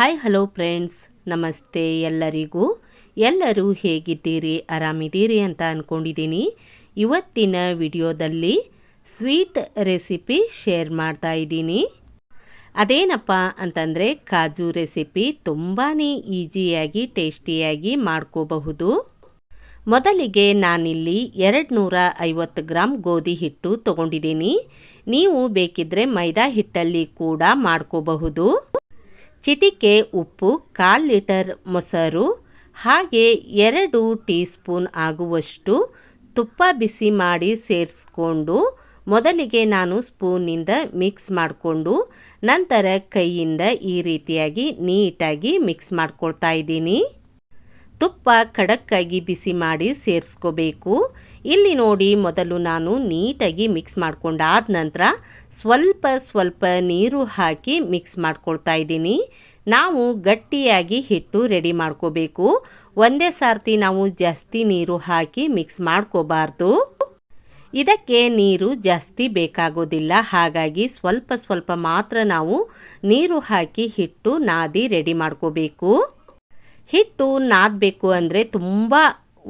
Hi hello friends ನಮಸ್ತೆ ಎಲ್ಲರಿಗೂ. ಎಲ್ಲರೂ ಹೇಗಿದ್ದೀರಿ? ಆರಾಮಿದ್ದೀರಿ ಅಂತ ಅಂದ್ಕೊಂಡಿದ್ದೀನಿ ಇವತ್ತಿನ ವಿಡಿಯೋದಲ್ಲಿ ಸ್ವೀಟ್ ರೆಸಿಪಿ ಶೇರ್ ಮಾಡ್ತಾ ಇದ್ದೀನಿ. ಅದೇನಪ್ಪ ಅಂತಂದರೆ ಕಾಜು ರೆಸಿಪಿ ತುಂಬಾ ಈಸಿಯಾಗಿ, ಟೇಸ್ಟಿಯಾಗಿ ಮಾಡ್ಕೋಬಹುದು. ಮೊದಲಿಗೆ ನಾನಿಲ್ಲಿ ಎರಡು ನೂರ ಐವತ್ತು ಗ್ರಾಮ್ ಗೋಧಿ ಹಿಟ್ಟು ತೊಗೊಂಡಿದ್ದೀನಿ. ನೀವು ಬೇಕಿದ್ದರೆ ಮೈದಾ ಹಿಟ್ಟಲ್ಲಿ ಕೂಡ ಮಾಡ್ಕೋಬಹುದು. ಚಿಟಿಕೆ, ಉಪ್ಪು, ಕಾಲು ಲೀಟರ್ ಮೊಸರು, ಹಾಗೆ ಎರಡು ಟೀ ಸ್ಪೂನ್ ಆಗುವಷ್ಟು ತುಪ್ಪ ಬಿಸಿ ಮಾಡಿ ಸೇರಿಸ್ಕೊಂಡು ಮೊದಲಿಗೆ ನಾನು ಸ್ಪೂನಿಂದ ಮಿಕ್ಸ್ ಮಾಡಿಕೊಂಡು ನಂತರ ಕೈಯಿಂದ ಈ ರೀತಿಯಾಗಿ ನೀಟಾಗಿ ಮಿಕ್ಸ್ ಮಾಡ್ಕೊಳ್ತಾ ಇದ್ದೀನಿ. ತುಪ್ಪ ಖಡಕ್ಕಾಗಿ ಬಿಸಿ ಮಾಡಿ ಸೇರಿಸ್ಕೋಬೇಕು. ಇಲ್ಲಿ ನೋಡಿ ಮೊದಲು ನಾನು ನೀಟಾಗಿ ಮಿಕ್ಸ್ ಮಾಡ್ಕೊಂಡಾದ ನಂತರ ಸ್ವಲ್ಪ ಸ್ವಲ್ಪ ನೀರು ಹಾಕಿ ಮಿಕ್ಸ್ ಮಾಡ್ಕೊಳ್ತಾ ಇದ್ದೀನಿ. ನಾವು ಗಟ್ಟಿಯಾಗಿ ಹಿಟ್ಟು ರೆಡಿ ಮಾಡ್ಕೋಬೇಕು. ಒಂದೇ ಸಾರ್ತಿ ನಾವು ಜಾಸ್ತಿ ನೀರು ಹಾಕಿ ಮಿಕ್ಸ್ ಮಾಡ್ಕೋಬಾರ್ದು. ಇದಕ್ಕೆ ನೀರು ಜಾಸ್ತಿ ಬೇಕಾಗೋದಿಲ್ಲ. ಹಾಗಾಗಿ ಸ್ವಲ್ಪ ಸ್ವಲ್ಪ ಮಾತ್ರ ನಾವು ನೀರು ಹಾಕಿ ಹಿಟ್ಟು ನಾದಿ ರೆಡಿ ಮಾಡ್ಕೋಬೇಕು. ಹಿಟ್ಟು ನಾದಬೇಕು ಅಂದರೆ ತುಂಬ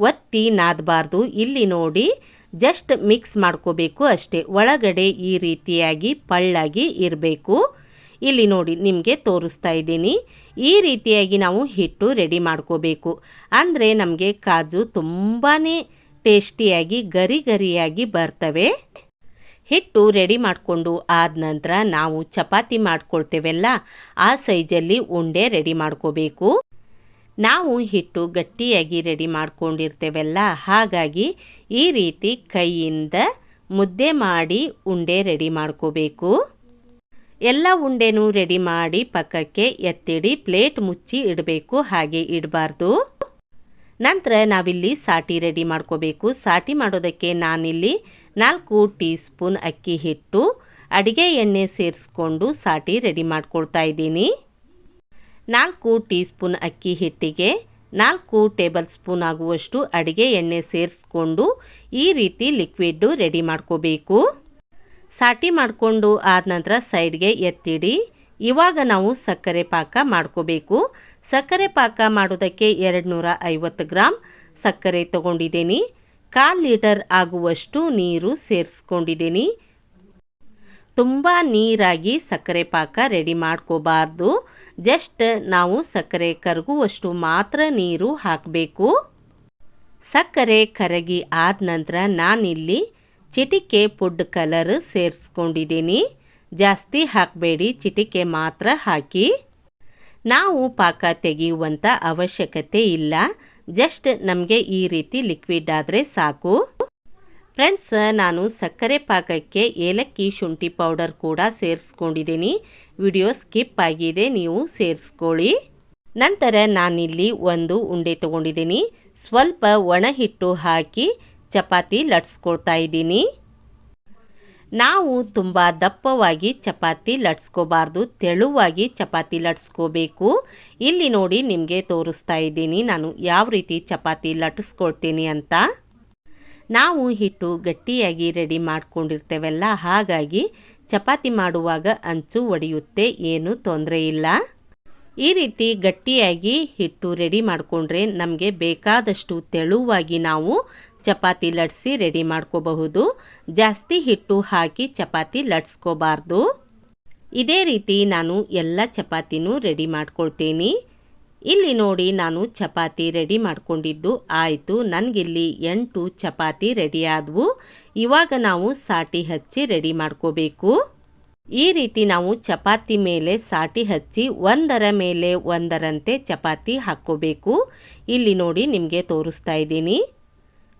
ಒತ್ತಿ ನಾದಬಾರ್ದು. ಇಲ್ಲಿ ನೋಡಿ ಜಸ್ಟ್ ಮಿಕ್ಸ್ ಮಾಡ್ಕೋಬೇಕು ಅಷ್ಟೇ. ಒಳಗಡೆ ಈ ರೀತಿಯಾಗಿ ಪಳ್ಳಾಗಿ ಇರಬೇಕು. ಇಲ್ಲಿ ನೋಡಿ, ನಿಮಗೆ ತೋರಿಸ್ತಾ ಇದ್ದೀನಿ. ಈ ರೀತಿಯಾಗಿ ನಾವು ಹಿಟ್ಟು ರೆಡಿ ಮಾಡ್ಕೋಬೇಕು. ಅಂದರೆ ನಮಗೆ ಕಾಜು ತುಂಬಾ ಟೇಸ್ಟಿಯಾಗಿ ಗರಿ ಗರಿಯಾಗಿ ಬರ್ತವೆ. ಹಿಟ್ಟು ರೆಡಿ ಮಾಡಿಕೊಂಡು ಆದ ನಂತರ ನಾವು ಚಪಾತಿ ಮಾಡ್ಕೊಳ್ತೇವೆಲ್ಲ, ಆ ಸೈಜಲ್ಲಿ ಉಂಡೆ ರೆಡಿ ಮಾಡ್ಕೋಬೇಕು. ನಾವು ಹಿಟ್ಟು ಗಟ್ಟಿಯಾಗಿ ರೆಡಿ ಮಾಡ್ಕೊಂಡಿರ್ತೇವೆಲ್ಲ, ಹಾಗಾಗಿ ಈ ರೀತಿ ಕೈಯಿಂದ ಮುದ್ದೆ ಮಾಡಿ ಉಂಡೆ ರೆಡಿ ಮಾಡ್ಕೋಬೇಕು. ಎಲ್ಲ ಉಂಡೆನೂ ರೆಡಿ ಮಾಡಿ ಪಕ್ಕಕ್ಕೆ ಎತ್ತಿಡಿ, ಪ್ಲೇಟ್ ಮುಚ್ಚಿ ಇಡಬೇಕು, ಹಾಗೆ ಇಡಬಾರ್ದು. ನಂತರ ನಾವಿಲ್ಲಿ ಸಾಟಿ ರೆಡಿ ಮಾಡ್ಕೋಬೇಕು. ಸಾಟಿ ಮಾಡೋದಕ್ಕೆ ನಾನಿಲ್ಲಿ ನಾಲ್ಕು ಟೀ ಸ್ಪೂನ್ ಅಕ್ಕಿ ಹಿಟ್ಟು, ಅಡಿಗೆ ಎಣ್ಣೆ ಸೇರಿಸ್ಕೊಂಡು ಸಾಟಿ ರೆಡಿ ಮಾಡ್ಕೊಳ್ತಾ ಇದ್ದೀನಿ. ನಾಲ್ಕು ಟೀ ಸ್ಪೂನ್ ಅಕ್ಕಿ ಹಿಟ್ಟಿಗೆ, ನಾಲ್ಕು ಟೇಬಲ್ ಸ್ಪೂನ್ ಆಗುವಷ್ಟು ಅಡುಗೆ ಎಣ್ಣೆ ಸೇರಿಸ್ಕೊಂಡು ಈ ರೀತಿ ಲಿಕ್ವಿಡ್ಡು ರೆಡಿ ಮಾಡ್ಕೋಬೇಕು. ಸಾಟಿ ಮಾಡಿಕೊಂಡು ಆದ ನಂತರ ಸೈಡ್ಗೆ ಎತ್ತಿಡಿ. ಇವಾಗ ನಾವು ಸಕ್ಕರೆ ಪಾಕ ಮಾಡ್ಕೋಬೇಕು. ಸಕ್ಕರೆ ಪಾಕ ಮಾಡೋದಕ್ಕೆ ಎರಡು ನೂರ ಐವತ್ತು ಗ್ರಾಮ್ ಸಕ್ಕರೆ ತಗೊಂಡಿದ್ದೀನಿ. ಕಾಲು ಲೀಟರ್ ಆಗುವಷ್ಟು ನೀರು ಸೇರಿಸ್ಕೊಂಡಿದ್ದೀನಿ. ತುಂಬ ನೀರಾಗಿ ಸಕ್ಕರೆ ಪಾಕ ರೆಡಿ ಮಾಡ್ಕೋಬಾರ್ದು. ಜಸ್ಟ್ ನಾವು ಸಕ್ಕರೆ ಕರಗುವಷ್ಟು ಮಾತ್ರ ನೀರು ಹಾಕಬೇಕು. ಸಕ್ಕರೆ ಕರಗಿ ಆದ ನಂತರ ನಾನಿಲ್ಲಿ ಚಿಟಿಕೆ ಪುಡ್ ಕಲರ್ ಸೇರಿಸ್ಕೊಂಡಿದ್ದೀನಿ. ಜಾಸ್ತಿ ಹಾಕಬೇಡಿ, ಚಿಟಿಕೆ ಮಾತ್ರ ಹಾಕಿ. ನಾವು ಪಾಕ ತೆಗೆಯುವಂಥ ಅವಶ್ಯಕತೆ ಇಲ್ಲ. ಜಸ್ಟ್ ನಮಗೆ ಈ ರೀತಿ ಲಿಕ್ವಿಡ್ ಆದರೆ ಸಾಕು. ಫ್ರೆಂಡ್ಸ್, ನಾನು ಸಕ್ಕರೆ ಪಾಕಕ್ಕೆ ಏಲಕ್ಕಿ ಶುಂಠಿ ಪೌಡರ್ ಕೂಡ ಸೇರಿಸ್ಕೊಂಡಿದ್ದೀನಿ. ವಿಡಿಯೋ ಸ್ಕಿಪ್ ಆಗಿದೆ, ನೀವು ಸೇರಿಸ್ಕೊಳ್ಳಿ. ನಂತರ ನಾನಿಲ್ಲಿ ಒಂದು ಉಂಡೆ ತೊಗೊಂಡಿದ್ದೀನಿ. ಸ್ವಲ್ಪ ಒಣ ಹಿಟ್ಟು ಹಾಕಿ ಚಪಾತಿ ಲಟ್ಸ್ಕೊಳ್ತಾ ಇದ್ದೀನಿ. ನಾವು ತುಂಬ ದಪ್ಪವಾಗಿ ಚಪಾತಿ ಲಟ್ಸ್ಕೋಬಾರ್ದು, ತೆಳುವಾಗಿ ಚಪಾತಿ ಲಟ್ಸ್ಕೋಬೇಕು. ಇಲ್ಲಿ ನೋಡಿ ನಿಮಗೆ ತೋರಿಸ್ತಾ ಇದ್ದೀನಿ, ನಾನು ಯಾವ ರೀತಿ ಚಪಾತಿ ಲಟ್ಸ್ಕೊಳ್ತೀನಿ ಅಂತ. ನಾವು ಹಿಟ್ಟು ಗಟ್ಟಿಯಾಗಿ ರೆಡಿ ಮಾಡ್ಕೊಂಡಿರ್ತೇವಲ್ಲ, ಹಾಗಾಗಿ ಚಪಾತಿ ಮಾಡುವಾಗ ಅಂಚು ಒಡೆಯುತ್ತೆ, ಏನು ತೊಂದರೆ ಇಲ್ಲ. ಈ ರೀತಿ ಗಟ್ಟಿಯಾಗಿ ಹಿಟ್ಟು ರೆಡಿ ಮಾಡಿಕೊಂಡ್ರೆ ನಮಗೆ ಬೇಕಾದಷ್ಟು ತೆಳುವಾಗಿ ನಾವು ಚಪಾತಿ ಲಟ್ಸಿ ರೆಡಿ ಮಾಡ್ಕೋಬಹುದು. ಜಾಸ್ತಿ ಹಿಟ್ಟು ಹಾಕಿ ಚಪಾತಿ ಲಟ್ಸ್ಕೋಬಾರ್ದು. ಇದೇ ರೀತಿ ನಾನು ಎಲ್ಲ ಚಪಾತಿನೂ ರೆಡಿ ಮಾಡ್ಕೊಳ್ತೀನಿ. ಇಲ್ಲಿ ನೋಡಿ ನಾನು ಚಪಾತಿ ರೆಡಿ ಮಾಡ್ಕೊಂಡಿದ್ದು. ಆಯಿತು, ನನಗಿಲ್ಲಿ ಎಂಟು ಚಪಾತಿ ರೆಡಿ ಆದವು. ಇವಾಗ ನಾವು ಸಾಟಿ ಹಚ್ಚಿ ರೆಡಿ ಮಾಡ್ಕೋಬೇಕು. ಈ ರೀತಿ ನಾವು ಚಪಾತಿ ಮೇಲೆ ಸಾಟಿ ಹಚ್ಚಿ ಒಂದರ ಮೇಲೆ ಒಂದರಂತೆ ಚಪಾತಿ ಹಾಕ್ಕೋಬೇಕು. ಇಲ್ಲಿ ನೋಡಿ ನಿಮಗೆ ತೋರಿಸ್ತಾ ಇದ್ದೀನಿ.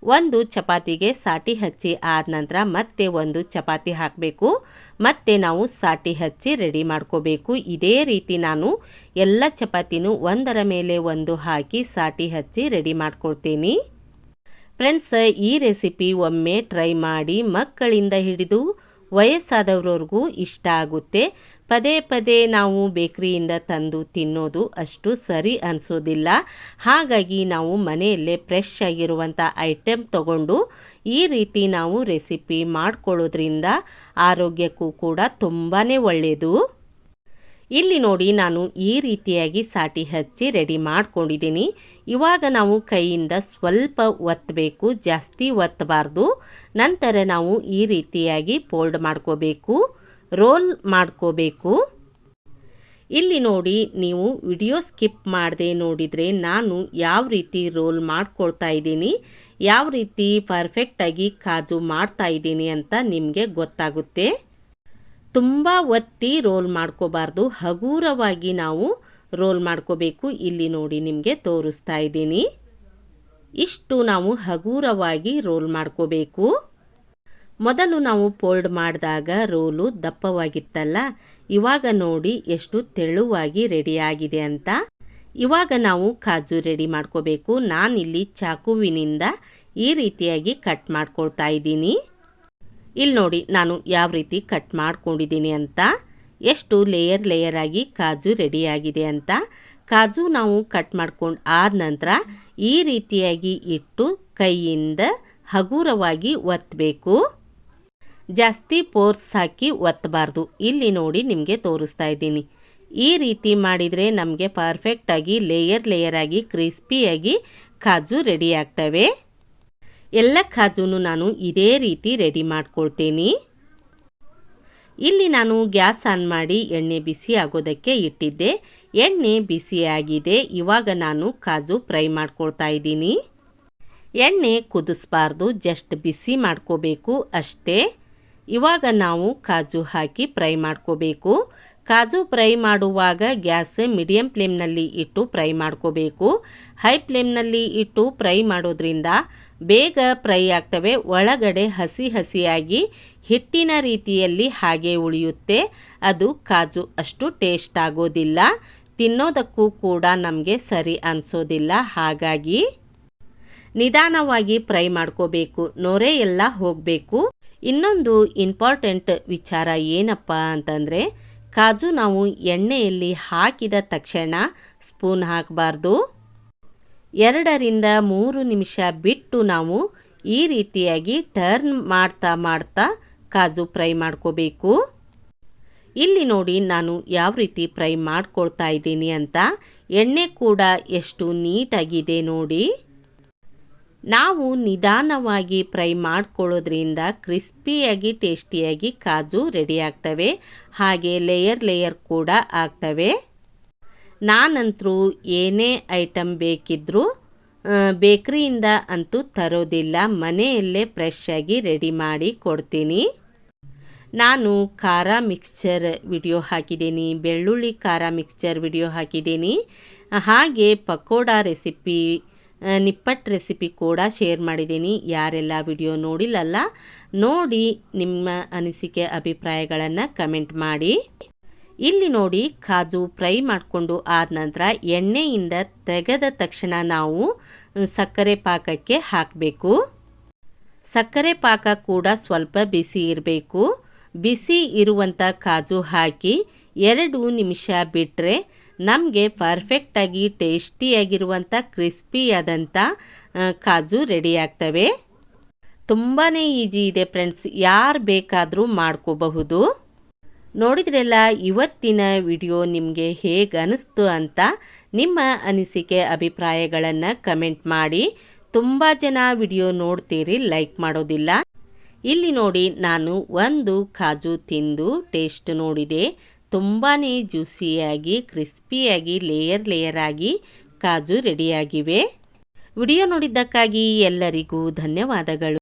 ಒಂದು ಚಪಾತಿಗೆ ಸಾಟಿ ಹಚ್ಚಿ ಆದ ನಂತರ ಮತ್ತೆ ಒಂದು ಚಪಾತಿ ಹಾಕಬೇಕು. ಮತ್ತೆ ನಾವು ಸಾಟಿ ಹಚ್ಚಿ ರೆಡಿ ಮಾಡ್ಕೋಬೇಕು. ಇದೇ ರೀತಿ ನಾನು ಎಲ್ಲ ಚಪಾತಿನೂ ಒಂದರ ಮೇಲೆ ಒಂದು ಹಾಕಿ ಸಾಟಿ ಹಚ್ಚಿ ರೆಡಿ ಮಾಡ್ಕೊಳ್ತೀನಿ. ಫ್ರೆಂಡ್ಸ್ ಈ ರೆಸಿಪಿ ಒಮ್ಮೆ ಟ್ರೈ ಮಾಡಿ ಮಕ್ಕಳಿಂದ ಹಿಡಿದು ವಯಸ್ಸಾದವ್ರವ್ರಿಗೂ ಇಷ್ಟ ಆಗುತ್ತೆ. ಪದೇ ಪದೇ ನಾವು ಬೇಕ್ರಿಯಿಂದ ತಂದು ತಿನ್ನೋದು ಅಷ್ಟು ಸರಿ ಅನಿಸೋದಿಲ್ಲ. ಹಾಗಾಗಿ ನಾವು ಮನೆಯಲ್ಲೇ ಫ್ರೆಶ್ ಆಗಿರುವಂಥ ಐಟಮ್ ತಗೊಂಡು ಈ ರೀತಿ ನಾವು ರೆಸಿಪಿ ಮಾಡ್ಕೊಳ್ಳೋದ್ರಿಂದ ಆರೋಗ್ಯಕ್ಕೂ ಕೂಡ ತುಂಬಾ ಒಳ್ಳೆಯದು ಇಲ್ಲಿ ನೋಡಿ ನಾನು ಈ ರೀತಿಯಾಗಿ ಸಾಟಿ ಹಚ್ಚಿ ರೆಡಿ ಮಾಡ್ಕೊಂಡಿದ್ದೀನಿ. ಇವಾಗ ನಾವು ಕೈಯಿಂದ ಸ್ವಲ್ಪ ಒತ್ತಬೇಕು ಜಾಸ್ತಿ ಒತ್ತಬಾರ್ದು ನಂತರ ನಾವು ಈ ರೀತಿಯಾಗಿ ಫೋಲ್ಡ್ ಮಾಡ್ಕೋಬೇಕು. ರೋಲ್ ಮಾಡ್ಕೋಬೇಕು. ಇಲ್ಲಿ ನೋಡಿ, ನೀವು ವಿಡಿಯೋ ಸ್ಕಿಪ್ ಮಾಡದೆ ನೋಡಿದರೆ ನಾನು ಯಾವ ರೀತಿ ರೋಲ್ ಮಾಡ್ಕೊಳ್ತಾ ಇದ್ದೀನಿ, ಯಾವ ರೀತಿ ಪರ್ಫೆಕ್ಟಾಗಿ ಕಾಜು ಮಾಡ್ತಾ ಇದ್ದೀನಿ ಅಂತ ನಿಮಗೆ ಗೊತ್ತಾಗುತ್ತೆ. ತುಂಬ ಒತ್ತಿ ರೋಲ್ ಮಾಡ್ಕೋಬಾರ್ದು, ಹಗೂರವಾಗಿ ನಾವು ರೋಲ್ ಮಾಡ್ಕೋಬೇಕು. ಇಲ್ಲಿ ನೋಡಿ, ನಿಮಗೆ ತೋರಿಸ್ತಾ ಇದ್ದೀನಿ. ಇಷ್ಟು ನಾವು ಹಗೂರವಾಗಿ ರೋಲ್ ಮಾಡ್ಕೋಬೇಕು. ಮೊದಲು ನಾವು ಫೋಲ್ಡ್ ಮಾಡಿದಾಗ ರೋಲು ದಪ್ಪವಾಗಿತ್ತಲ್ಲ, ಇವಾಗ ನೋಡಿ ಎಷ್ಟು ತೆಳುವಾಗಿ ರೆಡಿಯಾಗಿದೆ ಅಂತ. ಇವಾಗ ನಾವು ಕಾಜು ರೆಡಿ ಮಾಡ್ಕೋಬೇಕು. ನಾನಿಲ್ಲಿ ಚಾಕುವಿನಿಂದ ಈ ರೀತಿಯಾಗಿ ಕಟ್ ಮಾಡ್ಕೊಳ್ತಾ ಇದ್ದೀನಿ. ಇಲ್ಲಿ ನೋಡಿ, ನಾನು ಯಾವ ರೀತಿ ಕಟ್ ಮಾಡ್ಕೊಂಡಿದ್ದೀನಿ ಅಂತ. ಎಷ್ಟು ಲೇಯರ್ ಲೇಯರ್ ಆಗಿ ಕಾಜು ರೆಡಿಯಾಗಿದೆ ಅಂತ. ಕಾಜು ನಾವು ಕಟ್ ಮಾಡ್ಕೊಂಡು ಆದ ನಂತರ ಈ ರೀತಿಯಾಗಿ ಇಟ್ಟು ಕೈಯಿಂದ ಹಗುರವಾಗಿ ಒತ್ತಬೇಕು ಜಾಸ್ತಿ ಪೋರ್ಸ್ ಹಾಕಿ ಒತ್ತಬಾರ್ದು. ಇಲ್ಲಿ ನೋಡಿ ನಿಮಗೆ ತೋರಿಸ್ತಾ ಇದ್ದೀನಿ. ಈ ರೀತಿ ಮಾಡಿದರೆ ನಮಗೆ ಪರ್ಫೆಕ್ಟಾಗಿ ಲೇಯರ್ ಲೇಯರ್ ಆಗಿ ಕ್ರಿಸ್ಪಿಯಾಗಿ ಕಾಜು ರೆಡಿ ಆಗ್ತವೆ. ಎಲ್ಲ ಕಾಜೂ ನಾನು ಇದೇ ರೀತಿ ರೆಡಿ ಮಾಡ್ಕೊಳ್ತೀನಿ. ಇಲ್ಲಿ ನಾನು ಗ್ಯಾಸ್ ಆನ್ ಮಾಡಿ ಎಣ್ಣೆ ಬಿಸಿ ಆಗೋದಕ್ಕೆ ಇಟ್ಟಿದ್ದೆ. ಎಣ್ಣೆ ಬಿಸಿಯಾಗಿದೆ ಇವಾಗ ನಾನು ಕಾಜು ಫ್ರೈ ಮಾಡ್ಕೊಳ್ತಾ ಇದ್ದೀನಿ. ಎಣ್ಣೆ ಕುದಿಸ್ಬಾರ್ದು. ಜಸ್ಟ್ ಬಿಸಿ ಮಾಡ್ಕೋಬೇಕು ಅಷ್ಟೇ. ಇವಾಗ ನಾವು ಕಾಜು ಹಾಕಿ ಫ್ರೈ ಮಾಡ್ಕೋಬೇಕು. ಕಾಜು ಫ್ರೈ ಮಾಡುವಾಗ ಗ್ಯಾಸ್ ಮೀಡಿಯಂ ಫ್ಲೇಮ್ನಲ್ಲಿ ಇಟ್ಟು ಫ್ರೈ ಮಾಡ್ಕೋಬೇಕು. ಹೈ ಫ್ಲೇಮ್ನಲ್ಲಿ ಇಟ್ಟು ಫ್ರೈ ಮಾಡೋದ್ರಿಂದ ಬೇಗ ಫ್ರೈ ಆಗ್ತವೆ. ಒಳಗಡೆ ಹಸಿ ಹಸಿಯಾಗಿ ಹಿಟ್ಟಿನ ರೀತಿಯಲ್ಲಿ ಹಾಗೆ ಉಳಿಯುತ್ತೆ. ಅದು ಕಾಜು ಅಷ್ಟು ಟೇಸ್ಟ್ ಆಗೋದಿಲ್ಲ. ತಿನ್ನೋದಕ್ಕೂ ಕೂಡ ನಮಗೆ ಸರಿ ಅನಿಸೋದಿಲ್ಲ. ಹಾಗಾಗಿ ನಿಧಾನವಾಗಿ ಫ್ರೈ ಮಾಡ್ಕೋಬೇಕು. ನೊರೆ ಎಲ್ಲ ಹೋಗಬೇಕು. ಇನ್ನೊಂದು ಇಂಪಾರ್ಟೆಂಟ್ ವಿಚಾರ ಏನಪ್ಪ ಅಂತಂದರೆ, ಕಾಜು ನಾವು ಎಣ್ಣೆಯಲ್ಲಿ ಹಾಕಿದ ತಕ್ಷಣ ಸ್ಪೂನ್ ಹಾಕಬಾರ್ದು. ಎರಡರಿಂದ ಮೂರು ನಿಮಿಷ ಬಿಟ್ಟು ನಾವು ಈ ರೀತಿಯಾಗಿ ಟರ್ನ್ ಮಾಡ್ತಾ ಮಾಡ್ತಾ ಕಾಜು ಫ್ರೈ ಮಾಡ್ಕೋಬೇಕು. ಇಲ್ಲಿ ನೋಡಿ ನಾನು ಯಾವ ರೀತಿ ಫ್ರೈ ಮಾಡ್ಕೊಳ್ತಾ ಇದ್ದೀನಿ ಅಂತ. ಎಣ್ಣೆ ಕೂಡ ಎಷ್ಟು ನೀಟಾಗಿದೆ ನೋಡಿ. ನಾವು ನಿಧಾನವಾಗಿ ಫ್ರೈ ಮಾಡ್ಕೊಳ್ಳೋದ್ರಿಂದ ಕ್ರಿಸ್ಪಿಯಾಗಿ, ಟೇಸ್ಟಿಯಾಗಿ ಕಾಜು ರೆಡಿ ಆಗ್ತವೆ. ಹಾಗೆ ಲೇಯರ್ ಲೇಯರ್ ಕೂಡ ಆಗ್ತವೆ. ನಾನಂತರೂ ಏನೇ ಐಟಮ್ ಬೇಕಿದ್ದರೂ ಬೇಕ್ರಿಯಿಂದ ಅಂತೂ ತರೋದಿಲ್ಲ. ಮನೆಯಲ್ಲೇ ಫ್ರೆಶ್ ಆಗಿ ರೆಡಿ ಮಾಡಿ ಕೊಡ್ತೀನಿ. ನಾನು ಖಾರ ಮಿಕ್ಸ್ಚರ್ ವಿಡಿಯೋ ಹಾಕಿದ್ದೀನಿ. ಬೆಳ್ಳುಳ್ಳಿ ಖಾರ ಮಿಕ್ಸ್ಚರ್ ವಿಡಿಯೋ ಹಾಕಿದ್ದೀನಿ. ಹಾಗೆ ಪಕೋಡ ರೆಸಿಪಿ ನಿಪ್ಪಟ್ಟು ರೆಸಿಪಿ ಕೂಡ ಶೇರ್ ಮಾಡಿದ್ದೀನಿ. ಯಾರೆಲ್ಲ ವಿಡಿಯೋ ನೋಡಿಲ್ಲಲ್ಲ, ನೋಡಿ ನಿಮ್ಮ ಅನಿಸಿಕೆ, ಅಭಿಪ್ರಾಯಗಳನ್ನು ಕಮೆಂಟ್ ಮಾಡಿ. ಇಲ್ಲಿ ನೋಡಿ, ಕಾಜು ಫ್ರೈ ಮಾಡಿಕೊಂಡು ಆದ ನಂತರ ಎಣ್ಣೆಯಿಂದ ತೆಗೆದ ತಕ್ಷಣ ನಾವು ಸಕ್ಕರೆ ಪಾಕಕ್ಕೆ ಹಾಕಬೇಕು. ಸಕ್ಕರೆ ಪಾಕ ಕೂಡ ಸ್ವಲ್ಪ ಬಿಸಿ ಇರಬೇಕು. ಬಿಸಿ ಇರುವಂಥ ಕಾಜು ಹಾಕಿ ಎರಡು ನಿಮಿಷ ಬಿಟ್ಟರೆ ನಮಗೆ ಪರ್ಫೆಕ್ಟಾಗಿ ಟೇಸ್ಟಿಯಾಗಿರುವಂಥ ಕ್ರಿಸ್ಪಿಯಾದಂಥ ಕಾಜು ರೆಡಿ ಆಗ್ತವೆ. ತುಂಬಾ ಈಜಿ ಇದೆ ಫ್ರೆಂಡ್ಸ್ ಯಾರು ಬೇಕಾದರೂ ಮಾಡ್ಕೋಬಹುದು. ನೋಡಿದ್ರೆಲ್ಲ, ಇವತ್ತಿನ ವಿಡಿಯೋ ನಿಮಗೆ ಹೇಗೆ ಅನಿಸ್ತು ಅಂತ ನಿಮ್ಮ ಅನಿಸಿಕೆ, ಅಭಿಪ್ರಾಯಗಳನ್ನು ಕಮೆಂಟ್ ಮಾಡಿ. ತುಂಬ ಜನ ವಿಡಿಯೋ ನೋಡ್ತೀರಿ ಲೈಕ್ ಮಾಡೋದಿಲ್ಲ. ಇಲ್ಲಿ ನೋಡಿ, ನಾನು ಒಂದು ಕಾಜು ತಿಂದು ಟೇಸ್ಟ್ ನೋಡಿದೆ. ತುಂಬಾ ಜ್ಯೂಸಿಯಾಗಿ ಕ್ರಿಸ್ಪಿಯಾಗಿ ಲೇಯರ್ ಲೇಯರ್ ಆಗಿ ಕಾಜು ರೆಡಿಯಾಗಿವೆ. ವಿಡಿಯೋ ನೋಡಿದ್ದಕ್ಕಾಗಿ ಎಲ್ಲರಿಗೂ ಧನ್ಯವಾದಗಳು.